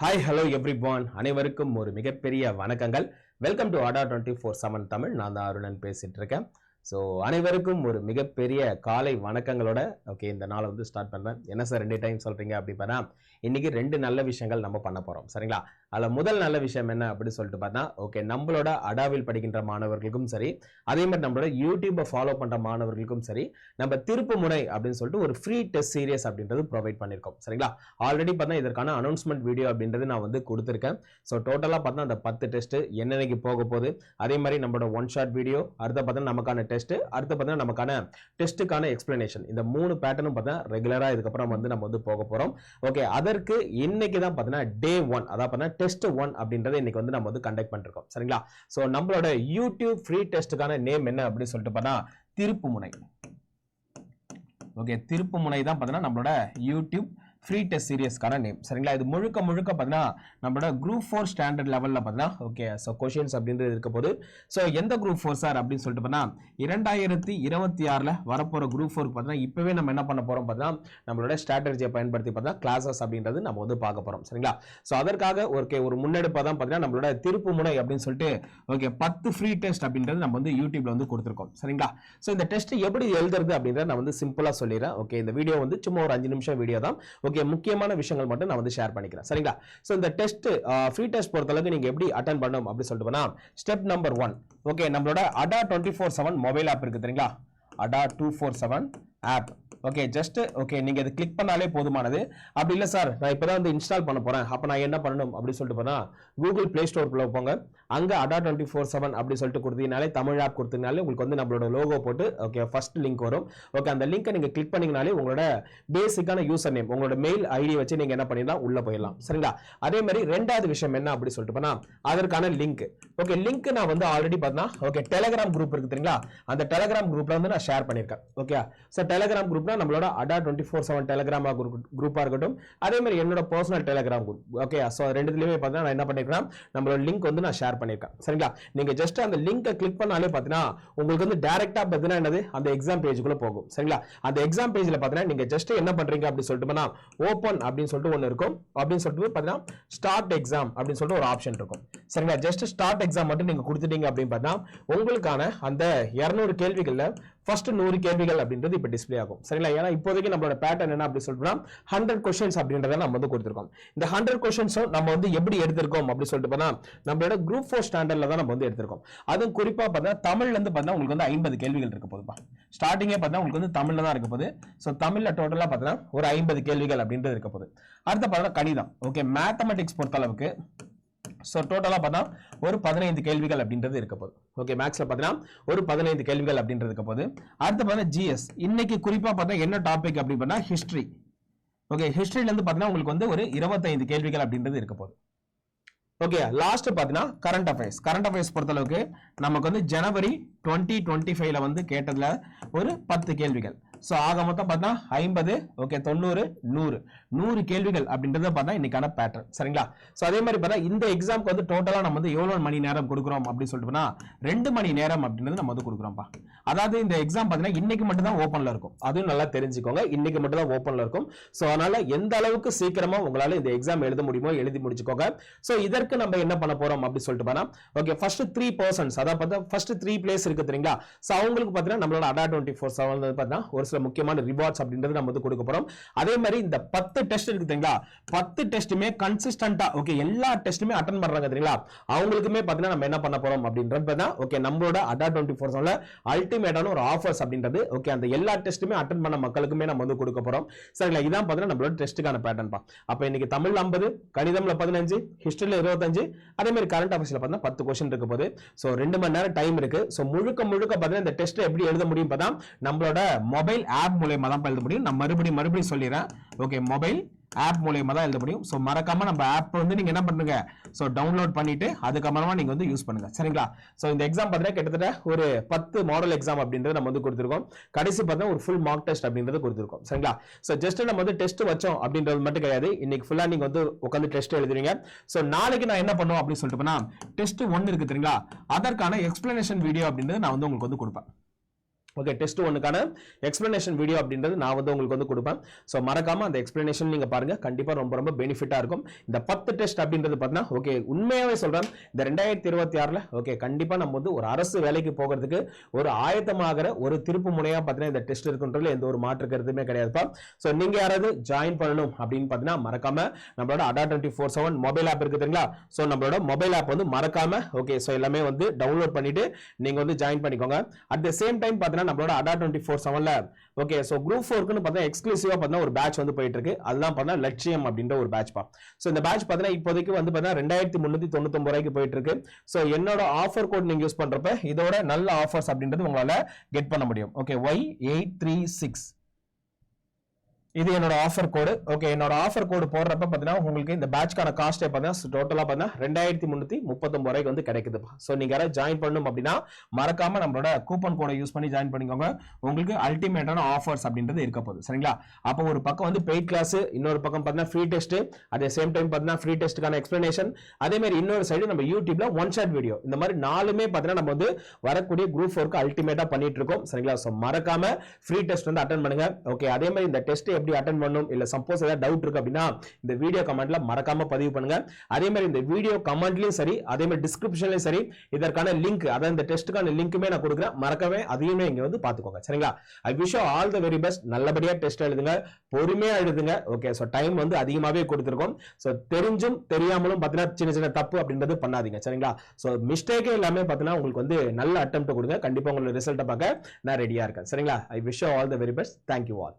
Hi hello every அனைவருக்கும் ஒரு மிகப்பெரிய வணக்கங்கள். Welcome to Adda twenty four seven Tamil. நான் தான் அருணன் பேசிட்டு இருக்கேன். ஸோ அனைவருக்கும் ஒரு மிகப்பெரிய காலை வணக்கங்களோட ஓகே இந்த நாளை வந்து ஸ்டார்ட் பண்ணுறேன் என்ன சார் ரெண்டு டைம் சொல்கிறீங்க அப்படின்னு பார்த்தா இன்னைக்கு ரெண்டு நல்ல விஷயங்கள் நம்ம பண்ண போகிறோம் சரிங்களா? அதில் முதல் நல்ல விஷயம் என்ன அப்படின்னு சொல்லிட்டு பார்த்தா ஓகே நம்மளோட அடாவில் படிக்கின்ற மாணவர்களுக்கும் சரி அதே மாதிரி நம்மளோட யூடியூப்பை ஃபாலோ பண்ணுற மாணவர்களுக்கும் சரி நம்ம திருப்பு முனை அப்படின்னு சொல்லிட்டு ஒரு ஃப்ரீ டெஸ்ட் சீரியஸ் அப்படின்றது ப்ரொவைட் பண்ணியிருக்கோம். சரிங்களா? ஆல்ரெடி பார்த்தா இதற்கான அனௌன்ஸ்மெண்ட் வீடியோ அப்படின்றது நான் வந்து கொடுத்துருக்கேன். ஸோ டோட்டலாக பார்த்தா அந்த பத்து டெஸ்ட்டு என்னென்னைக்கு போக போகுது? அதே மாதிரி நம்மளோட ஒன் ஷாட் வீடியோ அடுத்த பார்த்தா நமக்கான டெஸ்ட் அடுத்து பார்த்தீங்கன்னா நமக்கான டெஸ்ட்டுக்கான எக்ஸ்பிளனேஷன் இந்த மூணு பேட்டர்னும் பார்த்தா ரெகுலராக இதுக்கப்புறம் வந்து நம்ம வந்து போக போகிறோம் ஓகே அதற்கு இன்னைக்கு தான் பார்த்தீங்கன்னா டே ஒன் அதாவது பார்த்தீங்கன்னா டெஸ்ட் ஒன் அப்படின்றத இன்னைக்கு வந்து நம்ம வந்து கண்டக்ட் பண்ணிருக்கோம். சரிங்களா? ஸோ நம்மளோட யூடியூப் ஃப்ரீ டெஸ்ட்டுக்கான நேம் என்ன அப்படின்னு சொல்லிட்டு பார்த்தா திருப்புமுனை ஓகே திருப்புமுனை தான் பார்த்தீங்கன்னா நம்மளோட யூடியூப் ஃப்ரீ டெஸ்ட் சீரியஸ்க்கான நேம் சரிங்களா? இது முழுக்க முழுக்க பார்த்தீங்கன்னா நம்மளோட குரூப் ஃபோர் ஸ்டாண்டர்ட் லெவலில் பார்த்தீங்கன்னா ஓகே ஸோ கொஷின்ஸ் அப்படின்றது இருக்க போது ஸோ எந்த குரூப் ஃபோர் சார் அப்படின்னு சொல்லிட்டு பார்த்தீங்கன்னா இரண்டாயிரத்தி இருபத்தி ஆறில் வரப்போகிற குரூப் ஃபோருக்கு பார்த்தீங்கன்னா இப்போவே நம்ம என்ன பண்ண போகிறோம் பார்த்தீங்கன்னா நம்மளோட ஸ்ட்ராட்டஜியை பயன்படுத்தி பார்த்தீங்கன்னா கிளாஸஸ் அப்படின்றது நம்ம வந்து பார்க்க போகிறோம் சரிங்களா? ஸோ அதற்காக ஓகே ஒரு முன்னெடுப்பாக தான் பார்த்தீங்கன்னா நம்மளோட திருப்பு முனை அப்படின்னு சொல்லிட்டு ஓகே பத்து ஃப்ரீ டெஸ்ட் அப்படின்றது நம்ம வந்து யூடியூப்ல வந்து கொடுத்துருக்கோம். சரிங்களா? ஸோ இந்த டெஸ்ட் எப்படி எழுதுறது அப்படின்றத நான் வந்து சிம்பிளாக சொல்லிடுறேன். ஓகே இந்த வீடியோ வந்து சும்மா ஒரு அஞ்சு நிமிஷம் வீடியோ தான். ஓகே முக்கியமான விஷயங்கள் மட்டும் நான் வந்து ஷேர் பண்ணிக்கிறேன். சரிங்களா? ஸோ இந்த டெஸ்ட் ஃப்ரீ டெஸ்ட் பொறுத்தளவுக்கு நீங்கள் எப்படி அட்டன் பண்ணணும் அப்படின்னு சொல்லிட்டு ஸ்டெப் நம்பர் ஒன் ஓகே நம்மளோட Adda twenty four seven mobile app இருக்கு தெரியுங்களா? Adda two four seven app okay just okay நீங்க இது கிளிக் பண்ணாலே போதுமானது. அப்படி இல்லை சார் நான் இப்பதான் வந்து இன்ஸ்டால் பண்ண போறேன். அப்போ நான் என்ன பண்ணணும் அப்படின்னு சொல்லிட்டு போனால் கூகுள் பிளே ஸ்டோர்க்குள்ள போங்க. அங்கே அடா டுவெண்ட்டி ஃபோர் செவன் அப்படி சொல்லிட்டு கொடுத்தீங்கனாலே தமிழ் ஆப் கொடுத்தீங்கனாலே உங்களுக்கு வந்து நம்மளோட லோகோ போட்டு ஓகே ஃபர்ஸ்ட் லிங்க் வரும். ஓகே அந்த லிங்கை நீங்கள் கிளிக் பண்ணிங்கனாலே உங்களோட பேசிக்கான யூசர் நேம் உங்களோட மெயில் ஐடி வச்சு நீங்கள் என்ன பண்ணிடலாம் உள்ளே போயிடலாம். சரிங்களா? அதே மாதிரி ரெண்டாவது விஷயம் என்ன அப்படி சொல்லிட்டு போனால் அதற்கான லிங்க் ஓகே லிங்க் நான் வந்து ஆல்ரெடி பார்த்தா ஓகே டெலகிராம் குரூப் இருக்குது தெரியுங்களா? அந்த டெலகிராம் குரூப்பில் வந்து நான் ஷேர் பண்ணியிருக்கேன். ஓகே ஸோ டெலகிராம் குரூப்னா நம்மளோட அடா டுவெண்ட்டி ஃபோர் செவன் டெலகிராம் குரூப்பாக இருக்கட்டும். அதே மாதிரி என்னோட personal Telegram group okay so ரெண்டுத்துலையுமே பார்த்தீங்கன்னா நான் என்ன பண்ணியிருக்கேன் நம்மளோட லிங்க் வந்து நான் ஷேர் பண்ணியிருக்கேன் சரிங்களா? நீங்க ஜஸ்ட் அந்த லிங்கை கிளிக் பண்ணாலே பார்த்தீங்கன்னா உங்களுக்கு வந்து டேரக்டா பார்த்தீங்கன்னா என்னது? அந்த எக்ஸாம் பேஜுக்குள்ள போகும். சரிங்களா? அந்த எக்ஸாம் பேஜ்ல பார்த்தீங்கன்னா நீங்க ஜஸ்ட் என்ன பண்றீங்க அப்படின்னு சொல்லிட்டு போனா ஓப்பன் அப்படின்னு சொல்லிட்டு ஒன்று இருக்கும். அப்படின்னு சொல்லிட்டு பார்த்தீங்கன்னா ஸ்டார்ட் எக்ஸாம் அப்படின்னு சொல்லிட்டு ஒரு ஆப்ஷன் இருக்கும். சரிங்களா? ஜஸ்ட் ஸ்டார்ட் எக்ஸாம் மட்டும் நீங்க கொடுத்துட்டீங்க அப்படின்னு பார்த்தீங்கன்னா உங்களுக்கான அந்த இரநூறு கேள்விகள்ல ஃபர்ஸ்ட் நூறு கேள்விகள் அப்படின்றது இப்போ டிஸ்ப்ளே ஆகும். சரிங்களா? ஏன்னா இப்போதைக்கு நம்மளோட பேட்டர்ன் என்ன அப்படி சொல்லிட்டு ஹண்ட்ரட் கொஸ்டின்ஸ் அப்படின்றத நம்ம வந்து கொடுத்துருக்கோம். இந்த ஹண்ட்ரட் கொஸ்டின்ஸும் நம்ம வந்து எப்படி எடுத்திருக்கோம் அப்படின்னு சொல்லிட்டு பார்த்தா நம்மளோட குரூப் ஃபோர் ஸ்டாண்டர்ட்ல தான் நம்ம வந்து எடுத்திருக்கோம். அதுவும் குறிப்பாக பார்த்தா தமிழ்ல இருந்து பார்த்தா உங்களுக்கு வந்து ஐம்பது கேள்விகள் இருக்க போதுப்பா ஸ்டார்டிங்கே பார்த்தா உங்களுக்கு வந்து தமிழ்ல தான் இருக்க போகுது. ஸோ தமிழ்ல டோட்டலா பார்த்தா ஒரு ஐம்பது கேள்விகள் அப்படின்றது இருக்க போகுது. அடுத்து பார்த்தா கணிதம். ஓகே மேத்தமெட்டிக்ஸ் பொறுத்த அளவுக்கு ஸோ டோட்டலாக பார்த்தா ஒரு பதினைந்து கேள்விகள் அப்படின்றது இருக்க போகுது. ஓகே மேக்ஸில் பார்த்தீங்கன்னா ஒரு பதினைந்து கேள்விகள் அப்படின்றது இருக்க போகுது. அடுத்து பார்த்தா ஜிஎஸ் இன்னைக்கு குறிப்பாக பார்த்தா என்ன டாபிக் அப்படி பண்ணா ஹிஸ்ட்ரி ஓகே ஹிஸ்ட்ரியிலேருந்து பார்த்தீங்கன்னா உங்களுக்கு வந்து ஒரு இருபத்தைந்து கேள்விகள் அப்படின்றது இருக்க போகுது. ஓகே லாஸ்ட் பார்த்தீங்கன்னா கரண்ட் அஃபேர்ஸ் கரண்ட் அஃபேர்ஸ் பொறுத்தளவுக்கு நமக்கு வந்து ஜனவரி டுவெண்ட்டி டுவெண்ட்டி ஃபைவ்ல வந்து கேட்டதுல ஒரு பத்து கேள்விகள். ஸோ ஆக மொத்தம் பார்த்தா ஐம்பது ஓகே தொண்ணூறு நூறு. நூறு கேள்விகள் அப்படின்றத பார்த்தா இன்னைக்கான பேட்டர்ன் சரிங்களா? ஸோ அதே மாதிரி பார்த்தா இந்த எக்ஸாம்க்கு வந்து டோட்டலாக நம்ம வந்து எவ்வளோ மணி நேரம் கொடுக்குறோம் அப்படின்னு சொல்லிட்டு ரெண்டு மணி நேரம் அப்படின்றது நம்ம வந்து கொடுக்குறோம்ப்பா. அதாவது இந்த எக்ஸாம் பார்த்தீங்கன்னா இன்னைக்கு மட்டும் தான் ஓப்பனில் இருக்கும். அதுவும் நல்லா தெரிஞ்சுக்கோங்க. இன்னைக்கு மட்டும் தான் ஓப்பனில் இருக்கும். ஸோ அதனால எந்த அளவுக்கு சீக்கிரமா உங்களால இந்த எக்ஸாம் எழுத முடியுமோ எழுதி முடிச்சுக்கோங்க. ஸோ இதற்கு நம்ம என்ன பண்ண போறோம் அப்படின்னு சொல்லிட்டு போனா ஓகே ஃபர்ஸ்ட் த்ரீ பர்சன்ஸ் அதாவது பார்த்தா ஃபர்ஸ்ட் த்ரீ பிளேஸ் இருக்கு தெரியுங்களா? ஸோ அவங்களுக்கு பார்த்தீங்கன்னா நம்மளோட அடா டுவெண்ட்டி ஃபோர் செவன் பார்த்தீங்கன்னா ஒரு சில முக்கியமான ரிவார்ட்ஸ் அப்படின்றது நம்ம வந்து கொடுக்க போறோம். அதே மாதிரி இந்த பத்து டெஸ்ட் இருக்கு தெரியுங்களா? பத்து டெஸ்ட்டுமே கன்சிஸ்டன்டா ஓகே எல்லா டெஸ்ட்டுமே அட்டன் பண்றாங்க தெரியுங்களா? அவங்களுக்குமே பார்த்தீங்கன்னா நம்ம என்ன பண்ண போறோம் அப்படின்றது தான் ஓகே நம்மளோட அடா டுவெண்ட்டி ஃபோர் செவன்ல அல்டிமேட்டான ஒரு ஆஃபர்ஸ் அப்படின்றது ஓகே அந்த எல்லா டெஸ்ட்டுமே அட்டன் பண்ண மக்களுக்குமே நம்ம வந்து கொடுக்க போறோம். சரிங்களா? இதான் பார்த்தீங்கன்னா நம்மளோட டெஸ்ட்டுக்கான பேட்டர்ன் பா. அப்போ இன்னைக்கு தமிழ் ஐம்பது கணிதம்ல பதினஞ்சு ஹிஸ்டரியில் இருபத்தஞ்சு அதே மாதிரி கரண்ட் அஃபேர்ஸ்ல பார்த்தா பத்து கொஸ்டின் இருக்க போது ஸோ ரெண்டு மணி நேரம் டைம் இருக்கு. ஸோ முழுக்க முழுக்க பார்த்தீங்கன்னா இந்த டெஸ்ட் எப்படி எழுத முடியும் பார்த்தா நம்மளோட மொபைல் ஆப் மூலயமா தான் எழுத முடியும். நான் மறுபடியும் மறுபடியும் சொல்லிடுறேன். ஓகே மொபைல் ஆப் மூலயமா தான் எழுத முடியும். ஸோ மறக்காம நம்ம ஆப் வந்து நீங்க என்ன பண்ணுங்க? ஸோ டவுன்லோட் பண்ணிட்டு அதுக்கப்புறமா நீங்க வந்து யூஸ் பண்ணுங்க. சரிங்களா? ஸோ இந்த எக்ஸாம் பார்த்தீங்கன்னா கிட்டத்தட்ட ஒரு பத்து மாடல் எக்ஸாம் அப்படின்றது நம்ம வந்து கொடுத்துருக்கோம். கடைசி பார்த்தா ஒரு ஃபுல் மார்க் டெஸ்ட் அப்படின்றது கொடுத்துருக்கோம். சரிங்களா? ஸோ ஜஸ்ட் நம்ம வந்து டெஸ்ட் வச்சோம் அப்படின்றது மட்டும் கிடையாது. இன்னைக்கு ஃபுல்லா நீங்க வந்து உட்காந்து டெஸ்ட் எழுதுறீங்க. ஸோ நாளைக்கு நான் என்ன பண்ணுவோம் அப்படின்னு சொல்லிட்டு போனா டெஸ்ட் ஒன்னு இருக்கு தெரியுங்களா? அதற்கான எக்ஸ்பிளனேஷன் வீடியோ அப்படின்றது நான் வந்து உங்களுக்கு வந்து கொடுப்பேன். ஓகே டெஸ்ட் ஒன்றுக்கான எக்ஸ்பிளனேஷன் வீடியோ அப்படின்றது நான் வந்து உங்களுக்கு வந்து கொடுப்பேன். ஸோ மறக்காம அந்த எக்ஸ்ப்ளனேஷன் நீங்கள் பாருங்கள் கண்டிப்பாக ரொம்ப ரொம்ப பெனிஃபிட்டாக இருக்கும். இந்த பத்து டெஸ்ட் அப்படின்றது பார்த்தீங்கன்னா ஓகே உண்மையாகவே சொல்கிறேன் இந்த ரெண்டாயிரத்தி இருபத்தி ஆறுல ஓகே கண்டிப்பாக நம்ம வந்து ஒரு அரசு வேலைக்கு போகிறதுக்கு ஒரு ஆயத்தமாகிற ஒரு திருப்பு முனையாக பார்த்தீங்கன்னா இந்த டெஸ்ட் இருக்குன்றதுல எந்த ஒரு மாற்று கருத்துமே கிடையாதுப்பா. ஸோ நீங்க யாராவது ஜாயின் பண்ணணும் அப்படின்னு பார்த்தீங்கன்னா மறக்காம நம்மளோட Adda twenty four seven mobile app இருக்குதுங்களா தெரியுங்களா? ஸோ நம்மளோட மொபைல் ஆப் வந்து மறக்காம ஓகே ஸோ எல்லாமே வந்து டவுன்லோட் பண்ணிட்டு நீங்கள் வந்து ஜாயின் பண்ணிக்கோங்க. அட் த சேம் டைம் பார்த்தீங்கன்னா நம்மளோட அடா டுவெண்ட்டி ஃபோர் செவன்ல ஓகே ஸோ குரூப் ஃபோர்க்குன்னு பார்த்தா எக்ஸ்க்ளூசிவா பார்த்தீங்கன்னா ஒரு பேட்ச் வந்து போயிட்டு இருக்கு அதுதான் பார்த்தா லட்சியம் அப்படின்ற ஒரு பேட்ச் பா. ஸோ இந்த பேட்ச் பார்த்தீங்கன்னா இப்போதைக்கு வந்து பார்த்தீங்கன்னா ரெண்டாயிரத்தி முந்நூற்றி தொண்ணூத்தொம்பது ரூபாய்க்கு போயிட்டு இருக்கு ஸோ என்னோட ஆஃபர் கோட் நீங்க யூஸ் பண்றப்ப இதோட நல்ல ஆஃபர்ஸ் அப்படின்றது உங்களால கெட் பண்ண முடியும். Okay Y eight three six இது என்னோட ஆஃபர் கோடு ஓகே என்னோட ஆஃபர் கோடு போடுறப்ப பார்த்தீங்கன்னா உங்களுக்கு இந்த பேட்ச்க்கான காஸ்ட்டே பார்த்தீங்கன்னா டோட்டலாக பார்த்தீங்கன்னா ரெண்டாயிரத்தி முந்நூற்றி முப்பத்தொம்பது ரூபாய்க்கு வந்து கிடைக்குதுப்பா. ஸோ நீங்கள் யாராவது ஜாயின் பண்ணணும் அப்படின்னா மறக்காம நம்மளோட கூப்பன் கோடை யூஸ் பண்ணி ஜாயின் பண்ணிக்கோங்க. உங்களுக்கு அல்டிமேட்டான ஆஃபர்ஸ் அப்படின்றது இருக்க போகுது. சரிங்களா? அப்போ ஒரு பக்கம் வந்து பெய்ட் கிளாஸ் இன்னொரு பக்கம் பார்த்தீங்கன்னா ஃப்ரீ டெஸ்ட் அதே சேம் டைம் பார்த்தீங்கன்னா ஃப்ரீ டெஸ்ட்டுக்கான எக்ஸ்ப்ளனேஷன் அதே மாதிரி இன்னொரு சைடு நம்ம யூடியூப்ல ஒன் ஷாட் வீடியோ இந்த மாதிரி நாலுமே பார்த்தீங்கன்னா நம்ம வந்து வரக்கூடிய குரூப் ஒர்க்கு அல்டிமேட்டாக பண்ணிட்டு இருக்கோம். சரிங்களா? ஸோ மறக்காம ஃப்ரீ டெஸ்ட் வந்து அட்டன் பண்ணுங்க. ஓகே அதே மாதிரி இந்த டெஸ்ட் எப்படி அட்டன் பண்ணணும்? இல்ல சப்போஸ் ஏதாவது டவுட் இருக்கு அப்படின்னா இந்த வீடியோ கமெண்ட்ல மறக்காம பதிவு பண்ணுங்க. அதே மாதிரி இந்த வீடியோ கமெண்ட்லயும் சரி அதே மாதிரி டிஸ்கிரிப்ஷன்லயும் சரி இதற்கான லிங்க் அதாவது இந்த டெஸ்ட்டுக்கான லிங்க்குமே நான் கொடுக்குறேன். மறக்கவே அதையுமே இங்க வந்து பாத்துக்கோங்க சரிங்களா? I wish all the very best நல்லபடியா டெஸ்ட் எழுதுங்க. பொறுமையா எழுதுங்க. ஓகே ஸோ டைம் வந்து அதிகமாவே கொடுத்துருக்கோம். ஸோ தெரிஞ்சும் தெரியாமலும் பார்த்தீங்கன்னா சின்ன சின்ன தப்பு அப்படின்றது பண்ணாதீங்க. சரிங்களா? ஸோ மிஸ்டேக்கே எல்லாமே பார்த்தீங்கன்னா உங்களுக்கு வந்து நல்ல அட்டம் கொடுங்க. கண்டிப்பா உங்களோட ரிசல்ட்டை பார்க்க நான் ரெடியா இருக்கேன். சரிங்களா? I wish all the very best thank you all